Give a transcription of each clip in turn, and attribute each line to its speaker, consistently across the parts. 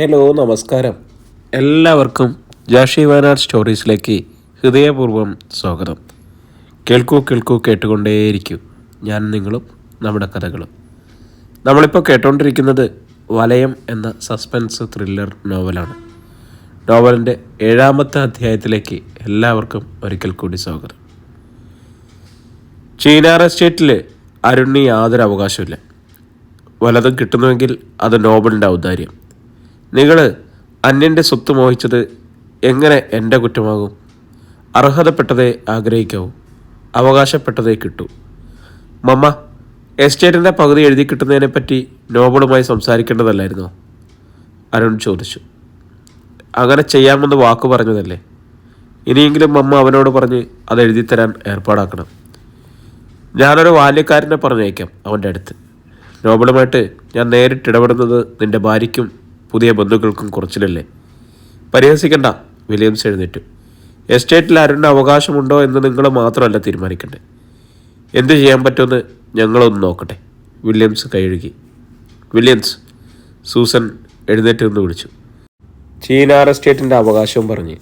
Speaker 1: Hello നമസ്കാരം. എല്ലാവർക്കും ജാഷി വയനാട് സ്റ്റോറീസിലേക്ക് ഹൃദയപൂർവം സ്വാഗതം. കേൾക്കൂ കേൾക്കൂ കേട്ടുകൊണ്ടേയിരിക്കൂ. ഞാൻ നിങ്ങളും നമ്മുടെ കഥകളും. നമ്മളിപ്പോൾ കേട്ടുകൊണ്ടിരിക്കുന്നത് വലയം എന്ന സസ്പെൻസ് ത്രില്ലർ നോവലാണ്. നോവലിന്റെ ഏഴാമത്തെ അധ്യായത്തിലേക്ക് എല്ലാവർക്കും ഒരിക്കൽ കൂടി സ്വാഗതം. ചീനാർ എസ്റ്റേറ്റിൽ അരുണിന് യാതൊരു അവകാശമില്ല വലതും കിട്ടുന്നുവെങ്കിൽ അത് നോബലിന്റെ ഔദാര്യം. നിങ്ങൾ അന്യന്റെ സ്വത്ത് മോഹിച്ചത് എങ്ങനെ എന്റെ കുറ്റമാകും? അർഹതപ്പെട്ടതേ ആഗ്രഹിക്കാവൂ അവകാശപ്പെട്ടതേ കിട്ടു. മമ്മ എസ്റ്റേറ്റിന്റെ പകുതി എഴുതി കിട്ടുന്നതിനെപ്പറ്റി നോബളുമായി സംസാരിക്കേണ്ടതല്ലായിരുന്നോ? അരുൺ ചോദിച്ചു. അങ്ങനെ ചെയ്യാമെന്ന് വാക്ക് പറഞ്ഞതല്ലേ? ഇനിയെങ്കിലും മമ്മ അവനോട് പറഞ്ഞ് അത് എഴുതിത്തരാൻ ഏർപ്പാടാക്കണം. ഞാനൊരു ബാല്യക്കാരനെ പറഞ്ഞയക്കാം അവന്റെ അടുത്ത്. നോബളുമായിട്ട് ഞാൻ നേരിട്ട് ഇടപെടുന്നത് നിന്റെ ഭാര്യയ്ക്കും പുതിയ ബന്ധുക്കൾക്കും കുറച്ചിലല്ലേ? പരിഹസിക്കണ്ട വില്യംസ് എഴുന്നേറ്റു. എസ്റ്റേറ്റിൽ ആരുടെ അവകാശമുണ്ടോ എന്ന് നിങ്ങൾ മാത്രമല്ല തീരുമാനിക്കണ്ടേ? എന്ത് ചെയ്യാൻ പറ്റുമെന്ന് ഞങ്ങളൊന്ന് നോക്കട്ടെ. വില്യംസ് കൈഴുകി വില്യംസ് സൂസൻ എഴുന്നേറ്റ് നിന്ന് വിളിച്ചു. ചീനാർ എസ്റ്റേറ്റിന്റെ അവകാശവും പറഞ്ഞ്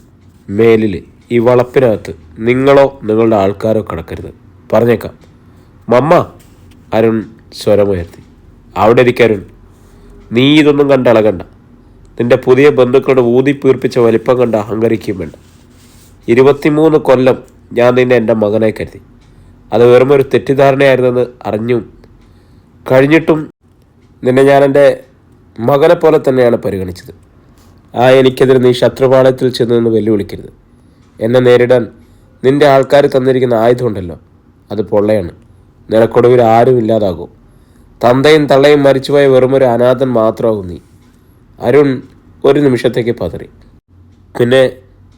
Speaker 1: മേലിൽ ഈ വളപ്പിനകത്ത് നിങ്ങളോ നിങ്ങളുടെ ആൾക്കാരോ കിടക്കരുത്. പറഞ്ഞേക്കാം. മമ്മ അരുൺ സ്വരമുയർത്തി. അവിടെ ഇരിക്കരുൺ നീ ഇതൊന്നും കണ്ട് അളകണ്ട. നിന്റെ പുതിയ ബന്ധുക്കളുടെ ഊതിപ്പീർപ്പിച്ച വലിപ്പം കണ്ട് അഹങ്കരിക്കുകയും വേണ്ട ഇരുപത്തിമൂന്ന് കൊല്ലം ഞാൻ നിന്നെ എന്റെ മകനെ കരുതി. അത് വെറും ഒരു തെറ്റിദ്ധാരണയായിരുന്നെന്ന് അറിഞ്ഞും കഴിഞ്ഞിട്ടും നിന്നെ ഞാൻ എന്റെ മകനെ പോലെ തന്നെയാണ് പരിഗണിച്ചത്. ആ എനിക്കെതിരെ നീ ശത്രുപാളയത്തിൽ ചെന്ന് നിന്ന് വെല്ലുവിളിക്കരുത്. എന്നെ നേരിടാൻ നിന്റെ ആൾക്കാർ തന്നിരിക്കുന്ന ആയുധമുണ്ടല്ലോ അത് പൊള്ളയാണ്. നിനക്കൊടുവിൽ ആരും ഇല്ലാതാകും തന്തയും തള്ളയും മരിച്ചുപോയ വെറുമൊരു അനാഥൻ മാത്രമാകും നീ. അരുൺ ഒരു നിമിഷത്തേക്ക് പതറി. പിന്നെ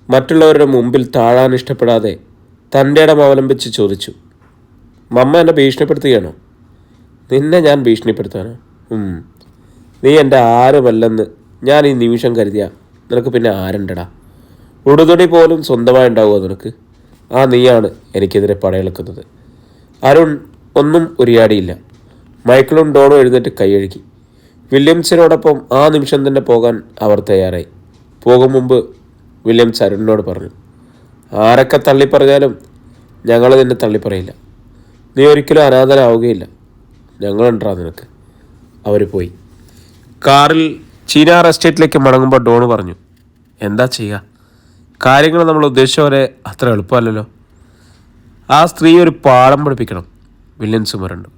Speaker 1: മറ്റുള്ളവരുടെ മുമ്പിൽ താഴാൻ ഇഷ്ടപ്പെടാതെ തന്റെ ഇടം അവലംബിച്ച് ചോദിച്ചു മമ്മ എന്നെ ഭീഷണിപ്പെടുത്തുകയാണോ? നിന്നെ ഞാൻ ഭീഷണിപ്പെടുത്താനോ. നീ എന്റെ ആരുമല്ലെന്ന് ഞാൻ ഈ നിമിഷം കരുതിയ. നിനക്ക് പിന്നെ ആരുണ്ടടാ? ഉടുതുണി പോലും സ്വന്തമായി ഉണ്ടാവുക നിനക്ക്? ആ നീയാണ് എനിക്കെതിരെ പടയെടുക്കുന്നത് അരുൺ ഒന്നും ഉരിയാടിയില്ല. മൈക്കിളും ഡോണും എഴുന്നേറ്റ് കൈയഴുകി വില്യംസിനോടൊപ്പം ആ നിമിഷം തന്നെ പോകാൻ അവർ തയ്യാറായി. പോകും മുമ്പ് വില്യംസ് അരുണിനോട് പറഞ്ഞു ആരൊക്കെ തള്ളിപ്പറഞ്ഞാലും ഞങ്ങൾ നിന്നെ തള്ളിപ്പറയില്ല. നീ ഒരിക്കലും അനാഥനാവുകയില്ല. ഞങ്ങളുണ്ടാ നിനക്ക്. അവർ പോയി. കാറിൽ ചീനാർ എസ്റ്റേറ്റിലേക്ക് മടങ്ങുമ്പോൾ ഡോണ് പറഞ്ഞു എന്താ ചെയ്യുക കാര്യങ്ങൾ നമ്മൾ ഉദ്ദേശിച്ച പോലെ അത്ര എളുപ്പമല്ലല്ലോ. ആ സ്ത്രീ ഒരു പാഠം പഠിപ്പിക്കണം വില്യൻസ് മുരണ്ടു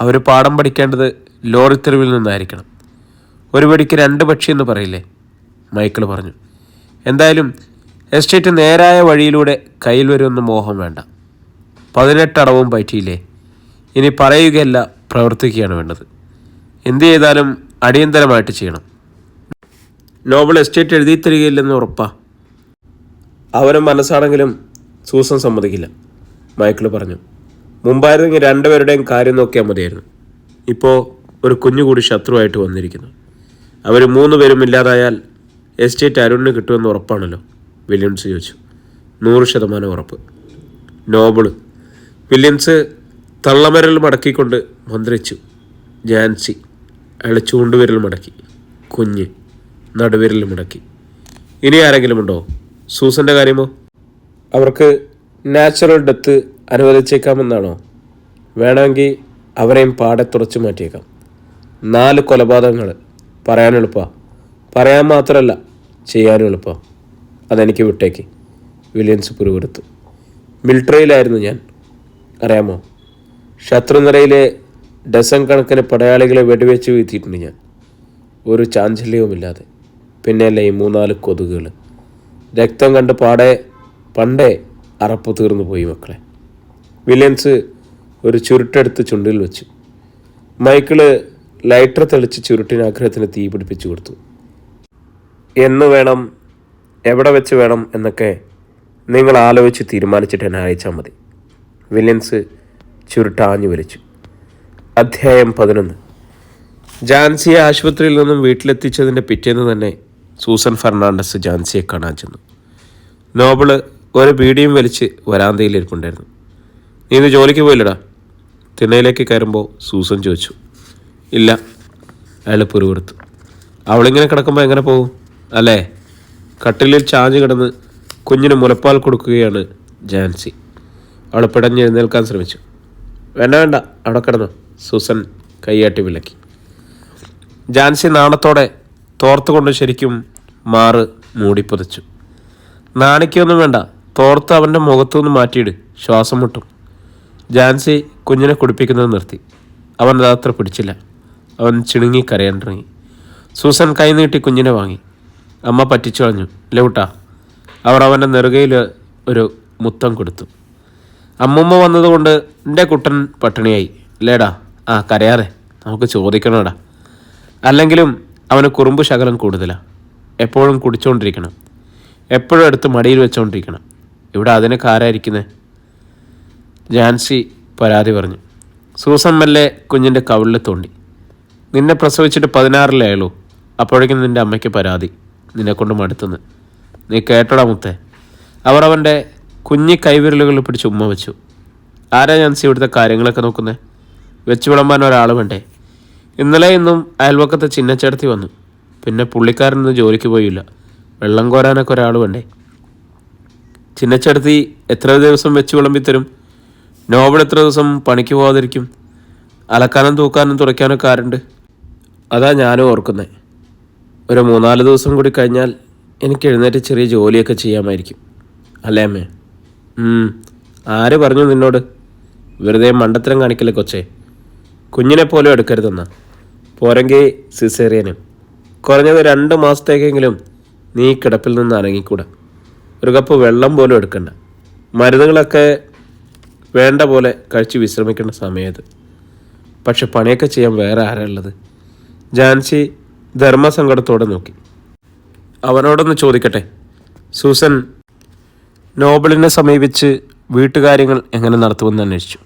Speaker 1: അവർ പാഠം പഠിക്കേണ്ടത് ലോറി തെരുവിൽ നിന്നായിരിക്കണം. ഒരു വെടിക്ക് രണ്ട് പക്ഷി എന്ന് പറയില്ലേ? മൈക്കിൾ പറഞ്ഞു. എന്തായാലും എസ്റ്റേറ്റ് നേരായ വഴിയിലൂടെ കയ്യിൽ വരുമെന്ന് മോഹം വേണ്ട. പതിനെട്ടടവും പറ്റിയില്ലേ? ഇനി പറയുകയല്ല പ്രവർത്തിക്കുകയാണ് വേണ്ടത്. എന്ത് ചെയ്താലും അടിയന്തരമായിട്ട് ചെയ്യണം. നോബൽ എസ്റ്റേറ്റ് എഴുതി തരികയില്ലെന്ന് ഉറപ്പാ. അവനും മനസ്സാണെങ്കിലും സൂസൻ സമ്മതിക്കില്ല. മൈക്കിൾ പറഞ്ഞു. മുമ്പായിരുന്നെങ്കിൽ രണ്ടുപേരുടെയും കാര്യം നോക്കിയാൽ മതിയായിരുന്നു. ഇപ്പോൾ ഒരു കുഞ്ഞുകൂടി ശത്രുവായിട്ട് വന്നിരിക്കുന്നു. അവർ മൂന്ന് പേരും ഇല്ലാതായാൽ എസ്റ്റേറ്റ് അരുണിന് കിട്ടുമെന്ന് ഉറപ്പാണല്ലോ വില്യംസ് ചോദിച്ചു. നൂറ് ശതമാനം ഉറപ്പ്. നോബിൾ. വില്യംസ് തള്ളമരൽ മടക്കിക്കൊണ്ട് മന്ത്രിച്ചു. ജാൻസി അയാൾ ചൂണ്ടുവിരൽ മടക്കി. കുഞ്ഞ് നടുവിരൽ മടക്കി. ഇനി ആരെങ്കിലും ഉണ്ടോ? സൂസന്റെ കാര്യമോ? അവർക്ക് നാച്ചുറൽ ഡെത്ത് അനുവദിച്ചേക്കാമെന്നാണോ? വേണമെങ്കിൽ അവരെയും പാടെ തുറച്ചു മാറ്റിയേക്കാം. നാല് കൊലപാതകങ്ങൾ പറയാൻ എളുപ്പമാണ് പറയാൻ മാത്രമല്ല ചെയ്യാനും എളുപ്പമാണ് അതെനിക്ക് വിട്ടേക്ക്. വില്യൻസ് പുരുവെടുത്തു. മിലിറ്ററിയിലായിരുന്നു ഞാൻ. അറിയാമോ? ശത്രുനിരയിലെ ഡസൻ കണക്കിന് പടയാളികളെ വെടിവെച്ച് വീഴ്ത്തിയിട്ടുണ്ട് ഞാൻ. ഒരു ചാഞ്ചല്യവുമില്ലാതെ. പിന്നെയല്ലേ ഈ മൂന്നാൽ കൊതുകുകൾ രക്തം കണ്ട് പാടെ പണ്ടേ അറപ്പ് തീർന്നു പോയി മക്കളെ. വില്യൻസ് ഒരു ചുരുട്ടെടുത്ത് ചുണ്ടിൽ വെച്ചു. മൈക്കിൾ ലൈറ്റർ തെളിച്ച് ചുരുട്ടിന് ആഗ്രഹത്തിന് തീ പിടിപ്പിച്ചു കൊടുത്തു. എന്ന് വേണം എവിടെ വെച്ച് വേണം എന്നൊക്കെ നിങ്ങൾ ആലോചിച്ച് തീരുമാനിച്ചിട്ട് എന്നെ അയച്ചാൽ മതി വില്യൻസ് ചുരുട്ടാഞ്ഞു വലിച്ചു അധ്യായം പതിനൊന്ന്. ജാൻസിയെ ആശുപത്രിയിൽ നിന്നും വീട്ടിലെത്തിച്ചതിന്റെ പിറ്റേന്ന് തന്നെ സൂസൻ ഫെർണാണ്ടസ് ജാൻസിയെ കാണാൻ ചെന്നു. നോബിൾ ഒരു ബീഡിയും വലിച്ച് വരാന്തയിലിരിപ്പുണ്ടായിരുന്നു. നീ ഇന്ന് ജോലിക്ക് പോയില്ലടാ? തിണ്ണയിലേക്ക് കയറുമ്പോൾ സൂസൻ ചോദിച്ചു. ഇല്ല. അയാൾ പുരുവെടുത്തു അവളിങ്ങനെ കിടക്കുമ്പോൾ എങ്ങനെ പോകും? അല്ലേ? കട്ടിലിൽ ചാഞ്ഞു കിടന്ന് കുഞ്ഞിന് മുലപ്പാൽ കൊടുക്കുകയാണ് ജാൻസി. അവൾ പിടഞ്ഞ് എഴുന്നേൽക്കാൻ ശ്രമിച്ചു. വേണ്ട വേണ്ട. അവിടെ കിടന്നു. സൂസൻ കൈയാട്ടി വിലക്കി. ജാൻസി നാണത്തോടെ തോർത്തുകൊണ്ട് ശരിക്കും മാറ് മൂടിപ്പൊതിച്ചു നാണിക്കൊന്നും വേണ്ട. തോർത്ത് അവന്റെ മുഖത്തുനിന്ന് മാറ്റിയിട്. ശ്വാസം മുട്ടും. ജാൻസി കുഞ്ഞിനെ കുടിപ്പിക്കുന്നത് നിർത്തി. അവൻ അതത്ര പിടിച്ചില്ല. അവൻ ചിണുങ്ങി കരയാൻ തുടങ്ങി. സൂസൻ കൈനീട്ടി കുഞ്ഞിനെ വാങ്ങി. അമ്മ പറ്റിച്ചു കളഞ്ഞു. ലൗട്ടാ അവർ അവന്റെ നെറുകയിൽ ഒരു മുത്തം കൊടുത്തു. അമ്മമ്മ വന്നതുകൊണ്ട് എന്റെ കുട്ടൻ പട്ടിണിയായി. ലേടാ ആ കരയാറേ നമുക്ക് ചോദിക്കണോടാ. അല്ലെങ്കിലും അവന് കുറുമ്പ് ശകലം കൂടുതലാണ് എപ്പോഴും കുടിച്ചുകൊണ്ടിരിക്കണം എപ്പോഴും എടുത്ത് മടിയിൽ വെച്ചുകൊണ്ടിരിക്കണം ഇവിടെ അതിന് കാരായിരിക്കുന്നത് ജാൻസി പരാതി പറഞ്ഞു. സൂസൻ മെല്ലെ കുഞ്ഞിന്റെ കവിളിൽ തോണ്ടി. നിന്നെ പ്രസവിച്ചിട്ട് പതിനാറിലേ ആയുള്ളൂ. അപ്പോഴേക്കും നിന്റെ അമ്മയ്ക്ക് പരാതി. നിന്നെ കൊണ്ട് മടുത്തുന്ന് നീ കേട്ടടാ മുത്തേ. അവർ അവന്റെ കുഞ്ഞി കൈവിരലുകൾ പിടിച്ച് ഉമ്മ വെച്ചു. ആരാ ജാൻസി ഇവിടുത്തെ കാര്യങ്ങളൊക്കെ നോക്കുന്നേ? വെച്ച് വിളമ്പാൻ ഒരാൾ വേണ്ടേ? ഇന്നലെ ഇന്നും അയൽവക്കത്തെ ചിന്നച്ചേർത്തി വന്നു. പിന്നെ പുള്ളിക്കാരൻ ഇന്ന് ജോലിക്ക് പോയില്ല. വെള്ളം കോരാനൊക്കെ ഒരാൾ വേണ്ടേ? ചിന്നച്ചേർത്തി എത്ര ദിവസം വെച്ച് വിളമ്പി തരും? നോബിൾ എത്ര ദിവസം പണിക്ക് പോകാതിരിക്കും അലക്കാനും തൂക്കാനും തുടയ്ക്കാനൊക്കെ ആരുണ്ട്? അതാ ഞാനും ഓർക്കുന്നത് ഒരു മൂന്നാൽ ദിവസം കൂടി കഴിഞ്ഞാൽ എനിക്ക് എഴുന്നേറ്റ് ചെറിയ ജോലിയൊക്കെ ചെയ്യാമായിരിക്കും. അല്ലേ അമ്മേ. ആര് പറഞ്ഞു നിന്നോട്? വെറുതെ മണ്ടത്തരം കാണിക്കല്ലേ കൊച്ചേ. കുഞ്ഞിനെ പോലും എടുക്കരുതെന്നാ. പോരെങ്കിൽ സിസേറിയനും. കുറഞ്ഞത് രണ്ട് മാസത്തേക്കെങ്കിലും നീ കിടപ്പിൽ നിന്ന് അനങ്ങിക്കൂടാ. ഒരു കപ്പ് വെള്ളം പോലും എടുക്കണ്ട. മരുന്നുകളൊക്കെ വേണ്ട പോലെ കഴിച്ച് വിശ്രമിക്കേണ്ട സമയത്ത്. പക്ഷെ പണിയൊക്കെ ചെയ്യാൻ വേറെ ആരാ ഉള്ളത്? ജാൻസി ധർമ്മസങ്കടത്തോടെ നോക്കി. അവനോടൊന്ന് ചോദിക്കട്ടെ സൂസൻ നോബിളിനെ സമീപിച്ച് വീട്ടുകാര്യങ്ങൾ എങ്ങനെ നടത്തുമെന്ന് അന്വേഷിച്ചു.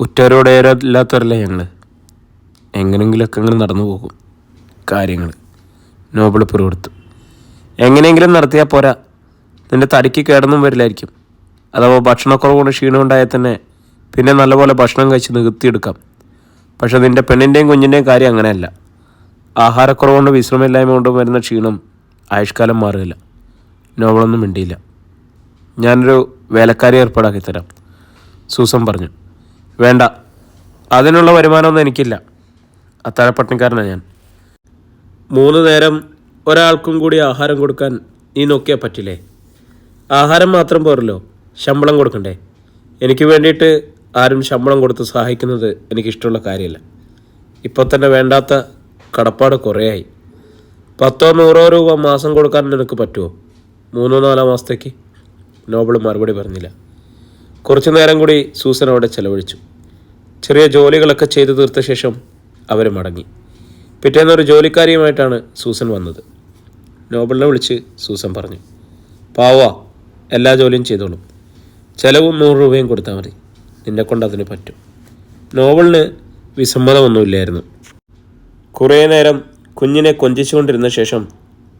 Speaker 1: ഉറ്റവരോടെ ഇല്ലാത്തവരല്ലേ ഞങ്ങൾ എങ്ങനെങ്കിലൊക്കെ അങ്ങനെ നടന്നു പോകും കാര്യങ്ങൾ നോബിൾ പുറകെടുത്തു എങ്ങനെയെങ്കിലും നടത്തിയാൽ പോരാ. നിന്റെ തടിക്ക് കേടൊന്നും വരില്ലായിരിക്കും. അഥവാ ഭക്ഷണക്കുറവ് കൊണ്ട് ക്ഷീണം ഉണ്ടായാൽ തന്നെ പിന്നെ നല്ലപോലെ ഭക്ഷണം കഴിച്ച് നികത്തിയെടുക്കാം. പക്ഷേ നിന്റെ പെണ്ണിന്റെയും കുഞ്ഞിന്റെയും കാര്യം അങ്ങനെയല്ല. ആഹാരക്കുറവ് കൊണ്ട് വിശ്രമമില്ലായ്മ കൊണ്ടും വരുന്ന ക്ഷീണം ആയുഷ്കാലം മാറുകയില്ല. നോവളൊന്നും മിണ്ടിയില്ല. ഞാനൊരു വേലക്കാരി ഏർപ്പാടാക്കി തരാം. സൂസൻ പറഞ്ഞു. വേണ്ട. അതിനുള്ള വരുമാനമൊന്നും എനിക്കില്ല. അത്താഴപ്പട്ടിണിക്കാരനാണ് ഞാൻ. മൂന്ന് നേരം ഒരാൾക്കും കൂടി ആഹാരം കൊടുക്കാൻ നീ നോക്കിയാൽ പറ്റില്ലേ? ആഹാരം മാത്രം പോരല്ലോ. ശമ്പളം കൊടുക്കണ്ടേ? എനിക്ക് വേണ്ടിയിട്ട് ആരും ശമ്പളം കൊടുത്ത് സഹായിക്കുന്നത് എനിക്കിഷ്ടമുള്ള കാര്യമല്ല. ഇപ്പോൾ തന്നെ വേണ്ടാത്ത കടപ്പാട് കുറേയായി. പത്തോ നൂറോ രൂപ മാസം കൊടുക്കാൻ നിനക്ക് പറ്റുമോ മൂന്നോ നാലോ മാസത്തേക്ക്? നോബിൾ മറുപടി പറഞ്ഞില്ല. കുറച്ചു നേരം കൂടി സൂസൻ അവിടെ ചെലവഴിച്ചു. ചെറിയ ജോലികളൊക്കെ ചെയ്തു തീർത്ത ശേഷം അവർ മടങ്ങി. പിറ്റേന്ന് ഒരു ജോലിക്കാരിയുമായിട്ടാണ് സൂസൻ വന്നത്. നോബിളിനെ വിളിച്ച് സൂസൻ പറഞ്ഞു പാവാ എല്ലാ ജോലിയും ചെയ്തോളും. ചിലവും നൂറ് രൂപയും കൊടുത്താൽ മതി. നിന്നെ കൊണ്ട് അതിന് പറ്റും. നോവലിന് വിസമ്മതമൊന്നുമില്ലായിരുന്നു. കുറേ നേരം കുഞ്ഞിനെ കൊഞ്ചിച്ചുകൊണ്ടിരുന്ന ശേഷം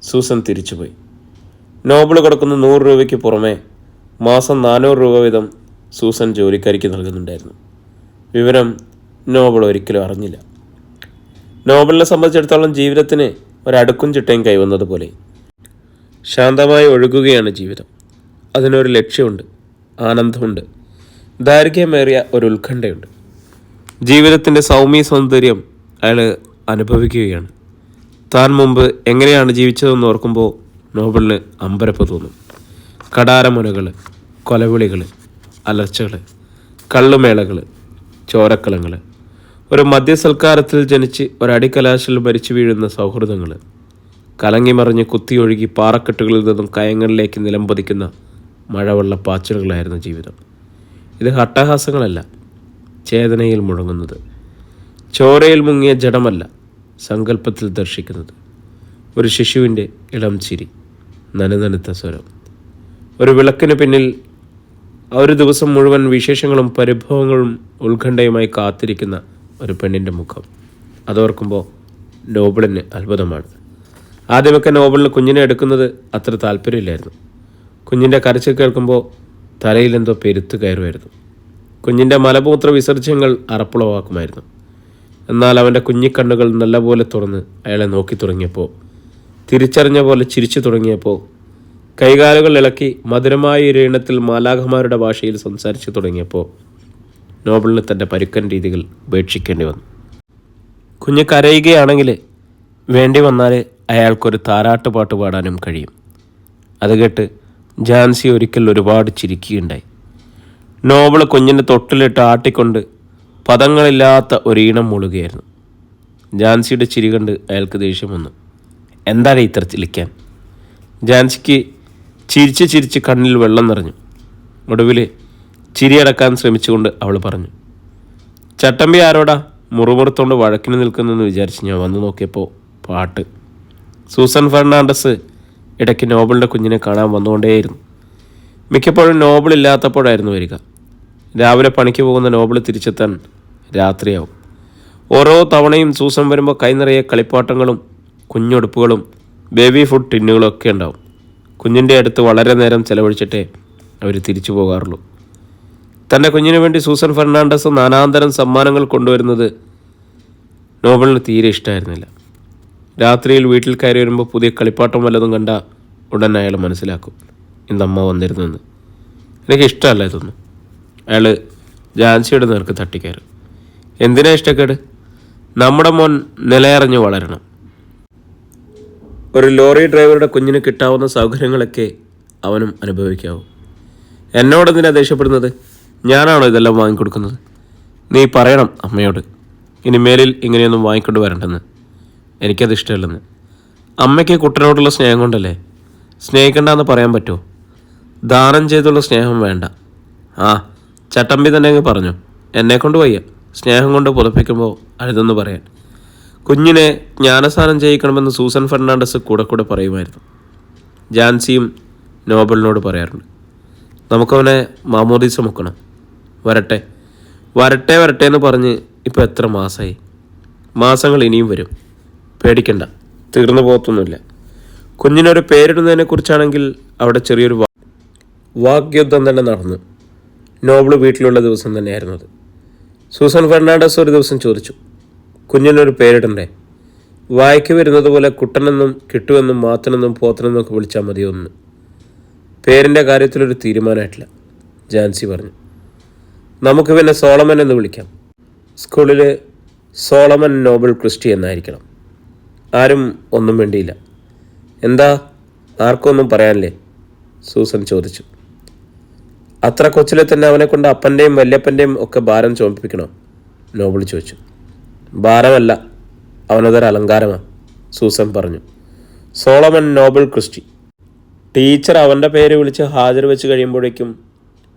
Speaker 1: സൂസൻ തിരിച്ചുപോയി. നോബിൾ കിടക്കുന്ന നൂറ് രൂപയ്ക്ക് പുറമെ മാസം നാനൂറ് രൂപ വീതം സൂസൻ ജോലിക്കാരിക്ക് നൽകുന്നുണ്ടായിരുന്നു. വിവരം നോബിൾ ഒരിക്കലും അറിഞ്ഞില്ല. നോബിളിനെ സംബന്ധിച്ചിടത്തോളം ജീവിതത്തിന് ഒരടുക്കും ചിട്ടയും കൈവന്നതുപോലെ ശാന്തമായി ഒഴുകുകയാണ് ജീവിതം. അതിനൊരു ലക്ഷ്യമുണ്ട് ആനന്ദമുണ്ട് ദൈർഘ്യമേറിയ ഒരു ഉത്കണ്ഠയുണ്ട്. ജീവിതത്തിന്റെ സൗമ്യ സൗന്ദര്യം അയാൾ അനുഭവിക്കുകയാണ്. താൻ മുമ്പ് എങ്ങനെയാണ് ജീവിച്ചതെന്ന് ഓർക്കുമ്പോൾ നോബലിന് അമ്പരപ്പ് തോന്നും. കടാരമുനകൾ കൊലവിളികൾ അലർച്ചകൾ കള്ളുമേളകൾ ചോരക്കളങ്ങൾ ഒരു മദ്യസൽക്കാരത്തിൽ ജനിച്ച് ഒരടിക്കലാശിൽ മരിച്ചു വീഴുന്ന സൗഹൃദങ്ങൾ കലങ്ങിമറിഞ്ഞ് കുത്തിയൊഴുകി പാറക്കെട്ടുകളിൽ നിന്നും കയങ്ങളിലേക്ക് നിലംപതിക്കുന്ന മഴവെള്ളപ്പാച്ചിലുകളായിരുന്നു ജീവിതം. ഇത് ഹട്ടഹാസങ്ങളല്ല ചേതനയിൽ മുഴങ്ങുന്നത്. ചോരയിൽ മുങ്ങിയ ജഡമല്ല സങ്കല്പത്തിൽ ദർശിക്കുന്നത്. ഒരു ശിശുവിന്റെ ഇളം ചിരി നനനനുത്ത സ്വരം. ഒരു വിളക്കിന് പിന്നിൽ ഒരു ദിവസം മുഴുവൻ വിശേഷങ്ങളും പരിഭവങ്ങളും ഉത്കണ്ഠയുമായി കാത്തിരിക്കുന്ന ഒരു പെണ്ണിന്റെ മുഖം. അതോർക്കുമ്പോൾ നോബിളിന് അത്ഭുതമാണ്. ആദ്യമൊക്കെ നോബിളിന് കുഞ്ഞിനെ എടുക്കുന്നത് അത്ര താല്പര്യമില്ലായിരുന്നു. കുഞ്ഞിന്റെ കരച്ചിൽ കേൾക്കുമ്പോൾ തലയിലെന്തോ പെരുത്ത് കയറുമായിരുന്നു. കുഞ്ഞിന്റെ മലമൂത്ര വിസർജ്യങ്ങൾ അറപ്പുളവാക്കുമായിരുന്നു. എന്നാൽ അവന്റെ കുഞ്ഞിക്കണ്ണുകൾ നല്ലപോലെ തുറന്ന് അയാളെ നോക്കി തുടങ്ങിയപ്പോൾ തിരിച്ചറിഞ്ഞ പോലെ ചിരിച്ചു തുടങ്ങിയപ്പോൾ കൈകാലുകൾ ഇളക്കി മധുരമായ ഒരു ഈണത്തിൽ മാലാഖമാരുടെ ഭാഷയിൽ സംസാരിച്ചു തുടങ്ങിയപ്പോൾ നോബലിന് തന്റെ പരുക്കൻ രീതികൾ ഉപേക്ഷിക്കേണ്ടി വന്നു. കുഞ്ഞ് കരയുകയാണെങ്കിൽ വേണ്ടി വന്നാൽ അയാൾക്കൊരു താരാട്ട് പാട്ട് പാടാനും കഴിയും. അത് കേട്ട് ജാൻസി ഒരിക്കൽ ഒരുപാട് ചിരിക്കുകയുണ്ടായി. നോബിൾ കുഞ്ഞിന്റെ തൊട്ടിലിട്ട് ആട്ടിക്കൊണ്ട് പദങ്ങളില്ലാത്ത ഒരീണം മൂളുകയായിരുന്നു. ജാൻസിയുടെ ചിരി കണ്ട് അയാൾക്ക് ദേഷ്യം വന്നു. എന്താണ് ഇത്ര ചിരിക്കാൻ ജാൻസിക്ക് ചിരിച്ച് ചിരിച്ച് കണ്ണിൽ വെള്ളം നിറഞ്ഞു. ഒടുവിൽ ചിരിയടക്കാൻ ശ്രമിച്ചുകൊണ്ട് അവൾ പറഞ്ഞു ചട്ടമ്പി ആരോടാ മുറുമുറുത്തോണ്ട് വഴക്കിന് നിൽക്കുന്നെന്ന് വിചാരിച്ച് ഞാൻ വന്നു നോക്കിയപ്പോൾ പാട്ട്. സൂസൻ ഫെർണാണ്ടസ് ഇടയ്ക്ക് നോബലിന്റെ കുഞ്ഞിനെ കാണാൻ വന്നുകൊണ്ടേയിരുന്നു. മിക്കപ്പോഴും നോബിൾ ഇല്ലാത്തപ്പോഴായിരുന്നു വരിക. രാവിലെ പണിക്ക് പോകുന്ന നോബിൾ തിരിച്ചെത്താൻ രാത്രിയാവും. ഓരോ തവണയും സൂസൻ വരുമ്പോൾ കൈ നിറയെ കളിപ്പാട്ടങ്ങളും കുഞ്ഞുടുപ്പുകളും ബേബി ഫുഡ് ടിന്നുകളും ഒക്കെ ഉണ്ടാവും. കുഞ്ഞിന്റെ അടുത്ത് വളരെ നേരം ചെലവഴിച്ചിട്ടേ അവർ തിരിച്ചു പോകാറുള്ളൂ. തന്റെ കുഞ്ഞിനു വേണ്ടി സൂസൻ ഫെർണാണ്ടസ് നാനാന്തരം സമ്മാനങ്ങൾ കൊണ്ടുവരുന്നത് നോബലിന് തീരെ ഇഷ്ടമായിരുന്നില്ല രാത്രിയിൽ വീട്ടിൽ കയറി വരുമ്പോൾ പുതിയ കളിപ്പാട്ടം വല്ലതും കണ്ട ഉടൻ അയാൾ മനസ്സിലാക്കും ഇന്ന് അമ്മ വന്നിരുന്നെന്ന് എനിക്ക് ഇഷ്ടമല്ല ഇതൊന്നും. അയാൾ ജാൻസിയുടെ നേർക്ക് തട്ടിക്കയറും. എന്തിനാ ഇഷ്ടക്കേട്? നമ്മുടെ മോൻ നിലയറിഞ്ഞ് വളരണം. ഒരു ലോറി ഡ്രൈവറുടെ കുഞ്ഞിന് കിട്ടാവുന്ന സൗകര്യങ്ങളൊക്കെ അവനും അനുഭവിക്കാവും. എന്നോടെന്തിനാ ദേഷ്യപ്പെടുന്നത്? ഞാനാണോ ഇതെല്ലാം വാങ്ങിക്കൊടുക്കുന്നത്? നീ പറയണം അമ്മയോട്. ഇനി മേലിൽ ഇങ്ങനെയൊന്നും വാങ്ങിക്കൊണ്ട് വരണ്ടെന്ന്. എനിക്കത് ഇഷ്ടമല്ലെന്ന്. അമ്മയ്ക്ക് കുട്ടനോടുള്ള സ്നേഹം കൊണ്ടല്ലേ? സ്നേഹിക്കണ്ടെന്ന് പറയാൻ പറ്റുമോ? ദാനം ചെയ്തുള്ള സ്നേഹം വേണ്ട. ആ ചട്ടമ്പി തന്നെ അങ്ങ് പറഞ്ഞു. എന്നെ കൊണ്ട് വയ്യ. സ്നേഹം കൊണ്ട് പുതപ്പിക്കുമ്പോൾ അരുതെന്ന് പറയാൻ. കുഞ്ഞിനെ ജ്ഞാനസ്നാനം ചെയ്യിക്കണമെന്ന് സൂസൻ ഫെർണാണ്ടസ് കൂടെ കൂടെ പറയുമായിരുന്നു. ജാൻസിയും നോബലിനോട് പറയാറുണ്ട്. നമുക്കവനെ മാമോദീസ മുക്കണം. വരട്ടെ. വരട്ടെ വരട്ടെ എന്ന് പറഞ്ഞ് ഇപ്പോൾ എത്ര മാസമായി മാസങ്ങൾ ഇനിയും വരും. പേടിക്കണ്ട. തീർന്നു പോകത്തൊന്നുമില്ല. കുഞ്ഞിനൊരു പേരിടുന്നതിനെ കുറിച്ചാണെങ്കിൽ അവിടെ ചെറിയൊരു വാഗ്യുദ്ധം തന്നെ നടന്നു. നോബിൾ വീട്ടിലുള്ള ദിവസം തന്നെയായിരുന്നു അത്. സൂസൻ ഫെർണാണ്ടസ് ഒരു ദിവസം ചോദിച്ചു കുഞ്ഞിനൊരു പേരിടണ്ടേ? വായിക്ക് വരുന്നത് പോലെ കുട്ടനെന്നും കിട്ടുമെന്നും മാത്തനെന്നും പോത്തനെന്നും ഒക്കെ വിളിച്ചാൽ മതിയൊന്ന് പേരിന്റെ കാര്യത്തിലൊരു തീരുമാനമായിട്ടില്ല ജാൻസി പറഞ്ഞു. നമുക്ക് പിന്നെ സോളമൻ എന്ന് വിളിക്കാം. സ്കൂളിൽ സോളമൻ നോബൽ ക്രിസ്റ്റി എന്നായിരിക്കണം. ആരും ഒന്നും വേണ്ടിയില്ല എന്താ? ആർക്കൊന്നും പറയാനില്ലേ? സൂസൻ ചോദിച്ചു. അത്ര കൊച്ചിലെ തന്നെ അവനെ കൊണ്ട് അപ്പന്റെയും വല്യപ്പന്റെയും ഒക്കെ ഭാരം ചുമപ്പിക്കണോ നോബിൾ ചോദിച്ചു. ഭാരമല്ല അവനതൊരു അലങ്കാരമാണ് സൂസൻ പറഞ്ഞു. Solomon Noble Christy. ടീച്ചർ അവന്റെ പേര് വിളിച്ച് ഹാജർ വെച്ച് കഴിയുമ്പോഴേക്കും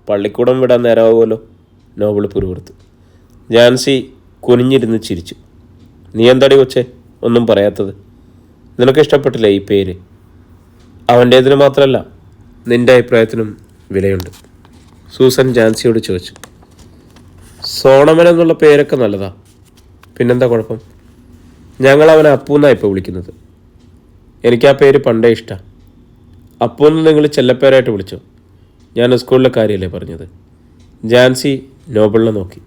Speaker 1: പള്ളിക്കൂടം വിടാൻ നേരമാകുമല്ലോ നോബിൾ പുരുവർത്തു ജാൻസി കുനിഞ്ഞിരുന്ന് ചിരിച്ചു. നീ എന്താടി കൊച്ചേ? ഒന്നും പറയാത്തത്. നിനക്ക് ഇഷ്ടപ്പെട്ടില്ല ഈ പേര്? അവന്റേതിന് മാത്രമല്ല നിന്റെ അഭിപ്രായത്തിനും വിലയുണ്ട്. സൂസൻ ജാൻസിയോട് ചോദിച്ചു. സോണമൻ എന്നുള്ള പേരൊക്കെ നല്ലതാ. പിന്നെന്താ കുഴപ്പം? ഞങ്ങൾ അവനെ അപ്പൂന്നാണ് ഇപ്പോൾ വിളിക്കുന്നത്. എനിക്ക് ആ പേര് പണ്ടേ ഇഷ്ടമാണ് അപ്പൂന്ന് നിങ്ങൾ ചെല്ലപ്പേരായിട്ട് വിളിച്ചോ. ഞാൻ സ്കൂളിലെ കാര്യമല്ലേ പറഞ്ഞത്. ജാൻസി നോബിളിനെ നോക്കി.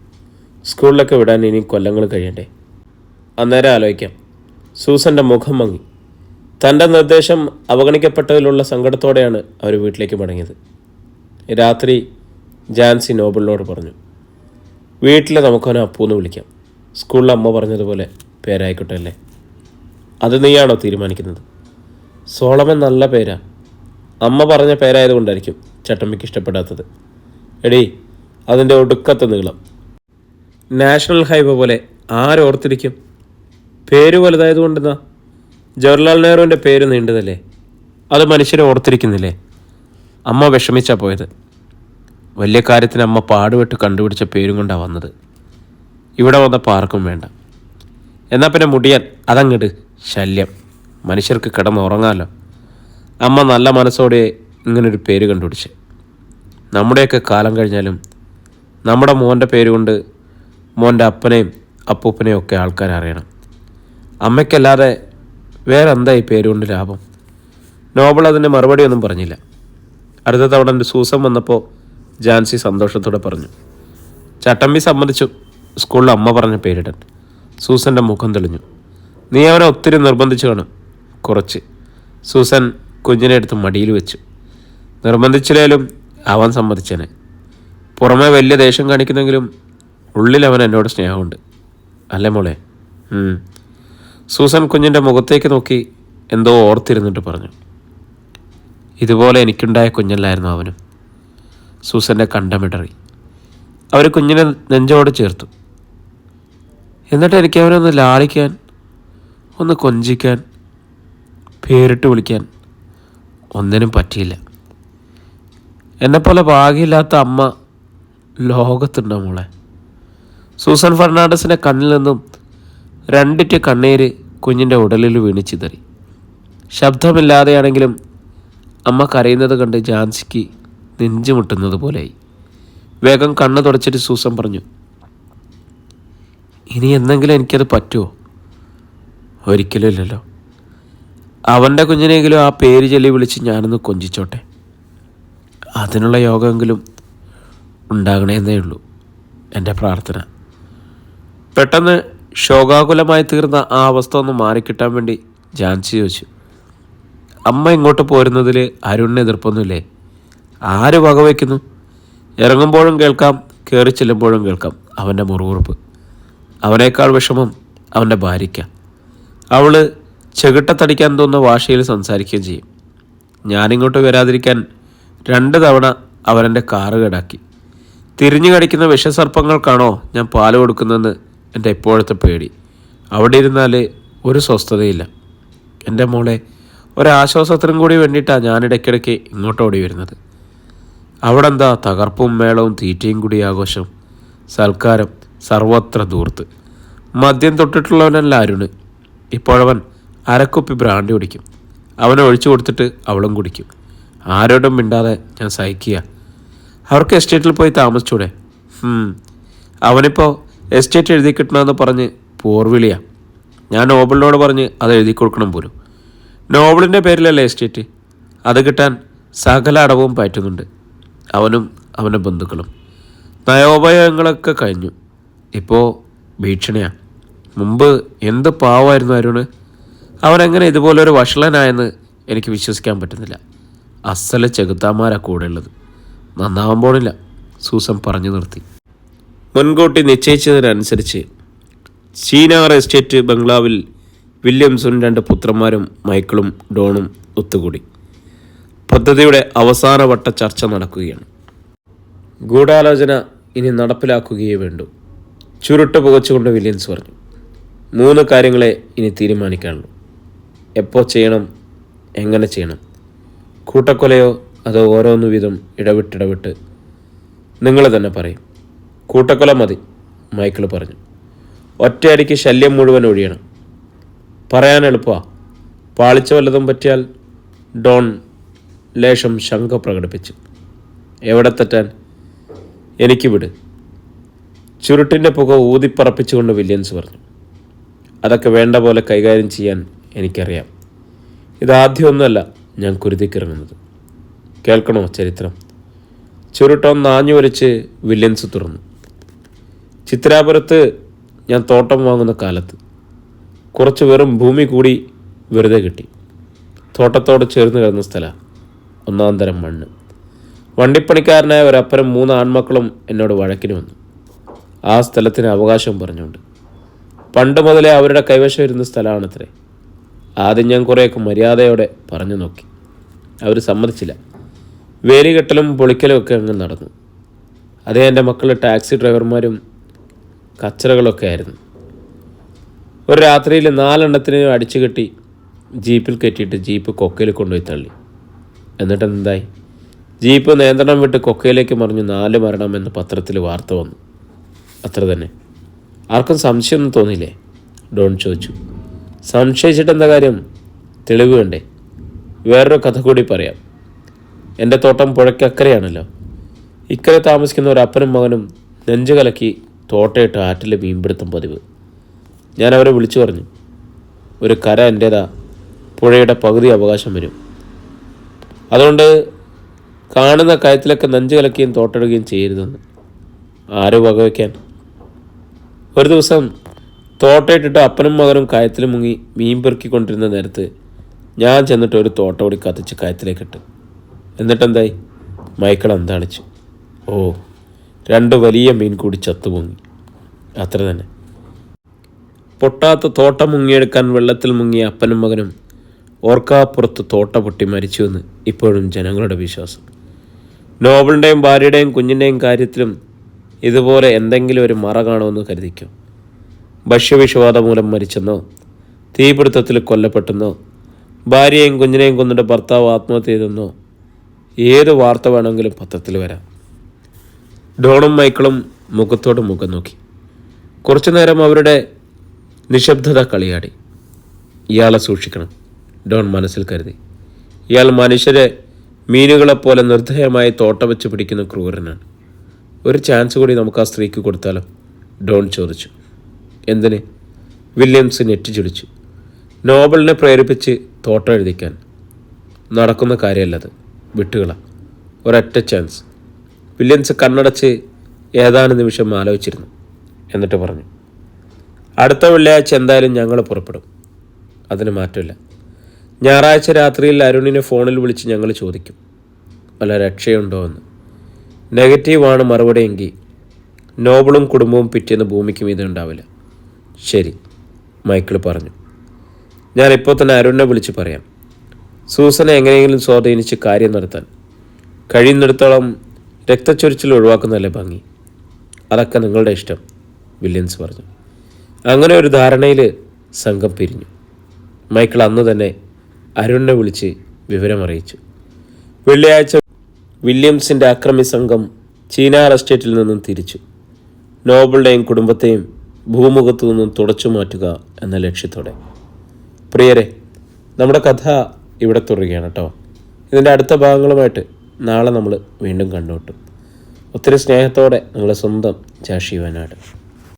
Speaker 1: സ്കൂളിലൊക്കെ വിടാൻ ഇനി കൊല്ലങ്ങൾ കഴിയണ്ടേ? അന്നേരം ആലോചിക്കാം. സൂസന്റെ മുഖം മങ്ങി. തന്റെ നിർദ്ദേശം അവഗണിക്കപ്പെട്ടതിലുള്ള സങ്കടത്തോടെയാണ് അവർ വീട്ടിലേക്ക് മടങ്ങിയത്. രാത്രി ജാൻസി നോബിളിനോട് പറഞ്ഞു വീട്ടിൽ നമുക്കവനെ അപ്പൂന്ന് വിളിക്കാം. സ്കൂളിൽ അമ്മ പറഞ്ഞതുപോലെ പേരായിക്കോട്ടെ അല്ലേ? അത് നീയാണോ തീരുമാനിക്കുന്നത്? സോളമൻ നല്ല പേരാ. അമ്മ പറഞ്ഞ പേരായതുകൊണ്ടായിരിക്കും ചട്ടമ്പിക്ക് ഇഷ്ടപ്പെടാത്തത്. എടീ അതിന്റെ ഒടുക്കത്തെ നീളം. നാഷണൽ ഹൈവേ പോലെ ആരോർത്തിരിക്കും. പേര് വലുതായതുകൊണ്ടെന്നാ ജവഹർലാൽ നെഹ്റുവിന്റെ പേര് നീണ്ടതല്ലേ? അത് മനുഷ്യരെ ഓർത്തിരിക്കുന്നില്ലേ? അമ്മ വിഷമിച്ചാ പോയത്. വലിയ കാര്യത്തിന് അമ്മ പാടുപെട്ട് കണ്ടുപിടിച്ച പേരും കൊണ്ടാണ് വന്നത്. ഇവിടെ വന്നപ്പോൾ ആർക്കും വേണ്ട. എന്നാൽ പിന്നെ മുടിയാൻ അതങ്ങട് ശല്യം. മനുഷ്യർക്ക് കിടന്നുറങ്ങാമല്ലോ അമ്മ നല്ല മനസ്സോടെ ഇങ്ങനൊരു പേര് കണ്ടുപിടിച്ച്. നമ്മുടെയൊക്കെ കാലം കഴിഞ്ഞാലും നമ്മുടെ മോന്റെ പേര് കൊണ്ട് മോന്റെ അപ്പനെയും അപ്പൂപ്പനെയും ഒക്കെ ആൾക്കാർ അറിയണം. അമ്മയ്ക്കല്ലാതെ വേറെ എന്താ ഈ പേരുകൊണ്ട് ലാഭം? നോബിൾ അതിന് മറുപടിയൊന്നും പറഞ്ഞില്ല. അടുത്ത തവണ എന്റെ സൂസം വന്നപ്പോൾ ജാൻസി സന്തോഷത്തോടെ പറഞ്ഞു. ചട്ടമ്പി സമ്മതിച്ചു. സ്കൂളിൽ അമ്മ പറഞ്ഞ പേരിടൻ സൂസന്റെ മുഖം തെളിഞ്ഞു. നീ അവനെ ഒത്തിരി നിർബന്ധിച്ചു കാണും. കുറച്ച്. സൂസൻ കുഞ്ഞിനെ എടുത്ത് മടിയിൽ വെച്ചു. നിർബന്ധിച്ചില്ലേലും അവൻ സമ്മതിച്ചേനെ. പുറമെ വലിയ ദേഷ്യം കാണിക്കുന്നെങ്കിലും ഉള്ളിൽ അവൻ എന്നോട് സ്നേഹമുണ്ട്. അല്ലേ മോളെ? സൂസൻ കുഞ്ഞിന്റെ മുഖത്തേക്ക് നോക്കി എന്തോ ഓർത്തിരുന്നിട്ട് പറഞ്ഞു. ഇതുപോലെ എനിക്കുണ്ടായ കുഞ്ഞല്ലായിരുന്നു അവനും. സൂസന്റെ കണ്ടമിടറി അവർ കുഞ്ഞിനെ നെഞ്ചോട് ചേർത്തു. എന്നിട്ട് എനിക്ക് അവനൊന്ന് ലാളിക്കാൻ ഒന്ന് കൊഞ്ചിക്കാൻ പേരിട്ട് വിളിക്കാൻ ഒന്നിനും പറ്റിയില്ല. എന്നെപ്പോലെ ഭാഗ്യമില്ലാത്ത അമ്മ ലോകത്തുണ്ടോ മോളെ? സൂസൻ ഫെർണാണ്ടസിന്റെ കണ്ണിൽ നിന്നും രണ്ടിറ്റ് കണ്ണീര് കുഞ്ഞിന്റെ ഉടലിൽ വീണിച്ചിതറി ശബ്ദമില്ലാതെയാണെങ്കിലും അമ്മ കരയുന്നത് കണ്ട് ജാൻസിക്ക് നെഞ്ചുമുട്ടുന്നത് പോലെയായി. വേഗം കണ്ണ് തുടച്ചിട്ട് സൂസൻ പറഞ്ഞു ഇനി എന്തെങ്കിലും എനിക്കത് പറ്റുമോ ഒരിക്കലും ഇല്ലല്ലോ. അവന്റെ കുഞ്ഞിനെങ്കിലും ആ പേര് ചൊല്ലി വിളിച്ച് ഞാനൊന്ന് കൊഞ്ചിച്ചോട്ടെ. അതിനുള്ള യോഗമെങ്കിലും ഉണ്ടാകണേന്നേ ഉള്ളൂ എന്റെ പ്രാർത്ഥന. പെട്ടെന്ന് ശോകാകുലമായി തീർന്ന ആ അവസ്ഥ ഒന്ന് മാറിക്കിട്ടാൻ വേണ്ടി ജാൻസി ചോദിച്ചു അമ്മ ഇങ്ങോട്ട് പോരുന്നതിൽ അരുണിന് എതിർപ്പൊന്നുമില്ലേ? ആര് വകവയ്ക്കുന്നു? ഇറങ്ങുമ്പോഴും കേൾക്കാം കയറി ചെല്ലുമ്പോഴും കേൾക്കാം. അവന്റെ മുറുകുറുപ്പ് അവനേക്കാൾ വിഷമം അവന്റെ ഭാര്യയ്ക്ക. അവൾ ചെകിട്ടത്തടിക്കാൻ തോന്നുന്ന ഭാഷയിൽ സംസാരിക്കുകയും ചെയ്യും. ഞാനിങ്ങോട്ട് വരാതിരിക്കാൻ രണ്ട് തവണ അവരെന്റെ കാറ് കേടാക്കി. തിരിഞ്ഞു കടിക്കുന്ന വിഷസർപ്പങ്ങൾക്കാണോ ഞാൻ പാൽ കൊടുക്കുന്നതെന്ന് എന്റെ ഇപ്പോഴത്തെ പേടി. അവിടെ ഇരുന്നാൽ ഒരു സ്വസ്ഥതയില്ല. എന്റെ മോളെ ഒരാശ്വാസത്തിനും കൂടി വേണ്ടിയിട്ടാണ് ഞാനിടയ്ക്കിടയ്ക്ക് ഇങ്ങോട്ട് ഓടി വരുന്നത്. അവിടെ എന്താ തകർപ്പും മേളവും തീറ്റയും കൂടി ആഘോഷം? സൽക്കാരം സർവത്ര ദൂർത്ത് മദ്യം തൊട്ടിട്ടുള്ളവനല്ല അരുണ്. ഇപ്പോഴവൻ അരക്കുപ്പി ബ്രാൻഡി കുടിക്കും. അവനെ ഒഴിച്ചു കൊടുത്തിട്ട് അവളും കുടിക്കും. ആരോടും മിണ്ടാതെ ഞാൻ സഹിക്കുക. അവർക്ക് എസ്റ്റേറ്റിൽ പോയി താമസിച്ചൂടെ. അവനിപ്പോൾ എസ്റ്റേറ്റ് എഴുതി കിട്ടണമെന്ന് പറഞ്ഞ് പോർവിളിയാ. ഞാൻ നോബിളിനോട് പറഞ്ഞ് അത് എഴുതി കൊടുക്കണം പോലും. നോബിളിന്റെ പേരിലല്ലേ എസ്റ്റേറ്റ്? അത് കിട്ടാൻ സകല അടവും പറ്റുന്നുണ്ട് അവനും അവന്റെ ബന്ധുക്കളും. നയോപയോഗങ്ങളൊക്കെ കഴിഞ്ഞു. ഇപ്പോൾ ഭീഷണിയാണ് മുമ്പ് എന്ത് പാവമായിരുന്നു അരുണ്? അവനെങ്ങനെ ഇതുപോലൊരു വഷളനായെന്ന് എനിക്ക് വിശ്വസിക്കാൻ പറ്റുന്നില്ല. അസല ചെകുത്താന്മാരാണ് കൂടെ ഉള്ളത് നന്നാവാൻ പോണില്ല സൂസൻ പറഞ്ഞു നിർത്തി. മുൻകൂട്ടി നിശ്ചയിച്ചതിനനുസരിച്ച് ചീനാർ എസ്റ്റേറ്റ് ബംഗ്ലാവിൽ വില്യംസും രണ്ട് പുത്രന്മാരും മൈക്കിളും ഡോണും ഒത്തുകൂടി. പദ്ധതിയുടെ അവസാനവട്ട ചർച്ച നടക്കുകയാണ്. ഗൂഢാലോചന ഇനി നടപ്പിലാക്കുകയേ വേണ്ടൂ. ചുരുട്ട് പുകച്ചുകൊണ്ട് വില്യൻസ് പറഞ്ഞു. മൂന്ന് കാര്യങ്ങളെ ഇനി തീരുമാനിക്കാനുള്ളൂ. എപ്പോൾ ചെയ്യണം എങ്ങനെ ചെയ്യണം കൂട്ടക്കൊലയോ അതോ ഓരോന്നു വീതം ഇടവിട്ടിടവിട്ട് നിങ്ങൾ തന്നെ പറയും. കൂട്ടക്കൊല മതി മൈക്കിൾ പറഞ്ഞു. ഒറ്റയടിക്ക് ശല്യം മുഴുവൻ ഒഴിയണം. പറയാൻ എളുപ്പമാണ് പാളിച്ച വല്ലതും പറ്റിയാൽ ഡോൺ ലേശം ശങ്ക പ്രകടിപ്പിച്ചു. എവിടെ തെറ്റാൻ? എനിക്ക് വിട്. ചുരുട്ടിന്റെ പുക ഊതിപ്പറപ്പിച്ചുകൊണ്ട് വില്യൻസ് പറഞ്ഞു. അതൊക്കെ വേണ്ട പോലെ കൈകാര്യം ചെയ്യാൻ എനിക്കറിയാം. ഇതാദ്യമൊന്നുമല്ല ഞാൻ കുരുതിക്കിറങ്ങുന്നത്. കേൾക്കണോ ചരിത്രം? ചുരുട്ടം നാഞ്ഞു വലിച്ച് വില്യൻസ് തുറന്നു. ചിത്രാപുരത്ത് ഞാൻ തോട്ടം വാങ്ങുന്ന കാലത്ത് കുറച്ച് വെറും ഭൂമി കൂടി വെറുതെ കിട്ടി. തോട്ടത്തോട് ചേർന്ന് കിടന്ന സ്ഥലമാണ് ഒന്നാം തരം മണ്ണ്. വണ്ടിപ്പണിക്കാരനായ ഒരപ്പനും മൂന്ന് ആൺമക്കളും എന്നോട് വഴക്കിന് വന്നു. ആ സ്ഥലത്തിന് അവകാശം പറഞ്ഞുകൊണ്ട്. പണ്ട് മുതലേ അവരുടെ കൈവശം ഇരുന്ന സ്ഥലമാണത്രേ. ആദ്യം ഞാൻ കുറേയൊക്കെ മര്യാദയോടെ പറഞ്ഞു നോക്കി. അവർ സമ്മതിച്ചില്ല. വേലികെട്ടലും പൊളിക്കലും ഒക്കെ അങ്ങ് നടന്നു. അതേ എന്റെ മക്കൾ ടാക്സി ഡ്രൈവർമാരും കച്ചറകളൊക്കെ ആയിരുന്നു. ഒരു രാത്രിയിൽ നാലെണ്ണത്തിന് അടിച്ചു കെട്ടി ജീപ്പിൽ കെട്ടിയിട്ട് ജീപ്പ് കൊക്കയിൽ കൊണ്ടുപോയി തള്ളി. എന്നിട്ട് എന്തായി ജീപ്പ് നിയന്ത്രണം വിട്ട് കൊക്കയിലേക്ക് മറിഞ്ഞു നാല് മരണം എന്ന് പത്രത്തിൽ വാർത്ത വന്നു. അത്ര തന്നെ. ആർക്കും സംശയമൊന്നും തോന്നിയില്ലേ? ഡോൺ ചോദിച്ചു. സംശയിച്ചിട്ട് എന്താ കാര്യം? തെളിവ് വേണ്ടേ? വേറൊരു കഥ കൂടി പറയാം. എന്റെ തോട്ടം പുഴയ്ക്കക്കരയാണല്ലോ. ഇക്കരെ താമസിക്കുന്ന ഒരു അപ്പനും മകനും നെഞ്ചു കലക്കി തോട്ടയിട്ട് ആറ്റിൽ മീൻപിടുത്തം പതിവ്. ഞാൻ അവരെ വിളിച്ചു പറഞ്ഞു. ഒരു കര എന്റേതാ. പുഴയുടെ പകുതി അവകാശം വരും. അതുകൊണ്ട് കാണുന്ന കാര്യത്തിലൊക്കെ നെഞ്ചു കലക്കുകയും തോട്ടിടുകയും ചെയ്യരുതെന്ന്. ആരോ വകവയ്ക്കാൻ ഒരു ദിവസം തോട്ടയിട്ടിട്ട് അപ്പനും മകനും കയത്തിൽ മുങ്ങി മീൻ പെറുക്കിക്കൊണ്ടിരുന്ന നേരത്ത് ഞാൻ ചെന്നിട്ട് ഒരു തോട്ട കൂടി കത്തിച്ച് കയത്തിലേക്ക് ഇട്ട് എന്നിട്ടെന്തായി? മൈക്കിൾ അന്താണിച്ചു. ഓ രണ്ട് വലിയ മീൻ കൂടി ചത്തു മുങ്ങി. അത്ര തന്നെ പൊട്ടാത്ത തോട്ടം മുങ്ങിയെടുക്കാൻ വെള്ളത്തിൽ മുങ്ങിയ അപ്പനും മകനും ഓർക്കാപ്പുറത്ത് തോട്ട പൊട്ടി മരിച്ചുവെന്ന് ഇപ്പോഴും ജനങ്ങളുടെ വിശ്വാസം. നോബിളിന്റെയും ഭാര്യയുടെയും കുഞ്ഞിന്റെയും കാര്യത്തിലും ഇതുപോലെ എന്തെങ്കിലും ഒരു മറ കാണുമെന്ന് കരുതിക്കും. ഭക്ഷ്യവിഷവാദം മൂലം മരിച്ചെന്നോ തീപിടുത്തത്തിൽ കൊല്ലപ്പെട്ടെന്നോ ഭാര്യയെയും കുഞ്ഞിനെയും കൊന്നിട്ട് ഭർത്താവ് ആത്മഹത്യ ചെയ്തെന്നോ ഏത് വാർത്ത വേണമെങ്കിലും പത്രത്തിൽ വരാം. ഡോണും മൈക്കിളും മുഖത്തോട് മുഖം നോക്കി. കുറച്ചു നേരം അവരുടെ നിശബ്ദത കളിയാടി. ഇയാളെ സൂക്ഷിക്കണം. ഡോൺ മനസ്സിൽ കരുതി. ഇയാൾ മനുഷ്യരെ മീനുകളെപ്പോലെ നിർദ്ധയമായി തോട്ട വെച്ച് പിടിക്കുന്ന ക്രൂരനാണ്. ഒരു ചാൻസ് കൂടി നമുക്ക് ആ സ്ത്രീക്ക് കൊടുത്താലോ? ഡോൺ ചോദിച്ചു. എന്തിന്? വില്യംസ് നെറ്റിച്ചുടിച്ചു നോബലിനെ പ്രേരിപ്പിച്ച് തോട്ടം എഴുതിക്കാൻ. നടക്കുന്ന കാര്യമല്ലത്. വിട്ടുകള. ഒരൊറ്റ ചാൻസ് വില്യംസ് കണ്ണടച്ച് ഏതാനും നിമിഷം ആലോചിച്ചിരുന്നു. എന്നിട്ട് പറഞ്ഞു. അടുത്ത വെള്ളിയാഴ്ച എന്തായാലും ഞങ്ങൾ പുറപ്പെടും. അതിന് മാറ്റമില്ല. ഞായറാഴ്ച രാത്രിയിൽ അരുണിനെ ഫോണിൽ വിളിച്ച് ഞങ്ങൾ ചോദിക്കും. വല്ല രക്ഷയുണ്ടോ എന്ന്. നെഗറ്റീവാണ് മറുപടിയെങ്കിൽ നോബളും കുടുംബവും പിറ്റേന്ന് ഭൂമിക്കും ഇതുണ്ടാവില്ല ശരി മൈക്കിൾ പറഞ്ഞു. ഞാൻ ഇപ്പോൾ തന്നെ അരുണിനെ വിളിച്ച് പറയാം. സൂസനെ എങ്ങനെയെങ്കിലും സ്വാധീനിച്ച് കാര്യം നടത്താൻ. കഴിയുന്നിടത്തോളം രക്തച്ചൊരിച്ചിൽ ഒഴിവാക്കുന്നതല്ലേ ഭംഗി. അതൊക്കെ നിങ്ങളുടെ ഇഷ്ടം വില്യൻസ് പറഞ്ഞു. അങ്ങനെ ഒരു ധാരണയിൽ സംഘം പിരിഞ്ഞു. മൈക്കിൾ അന്ന് തന്നെ അരുണിനെ വിളിച്ച് വിവരമറിയിച്ചു. വെള്ളിയാഴ്ച വില്യംസിന്റെ അക്രമി സംഘം ചീനാർ എസ്റ്റേറ്റിൽ നിന്നും തിരിച്ചു. നോബിളുടെയും കുടുംബത്തെയും ഭൂമുഖത്തു നിന്നും തുടച്ചു മാറ്റുക എന്ന ലക്ഷ്യത്തോടെ. പ്രിയരെ നമ്മുടെ കഥ ഇവിടെ തുടരുകയാണ് കേട്ടോ. ഇതിന്റെ അടുത്ത ഭാഗങ്ങളുമായിട്ട് നാളെ നമ്മൾ വീണ്ടും കണ്ടുമുട്ടും ഒത്തിരി സ്നേഹത്തോടെ നിങ്ങളുടെ സ്വന്തം ജാഷി വയനാട്.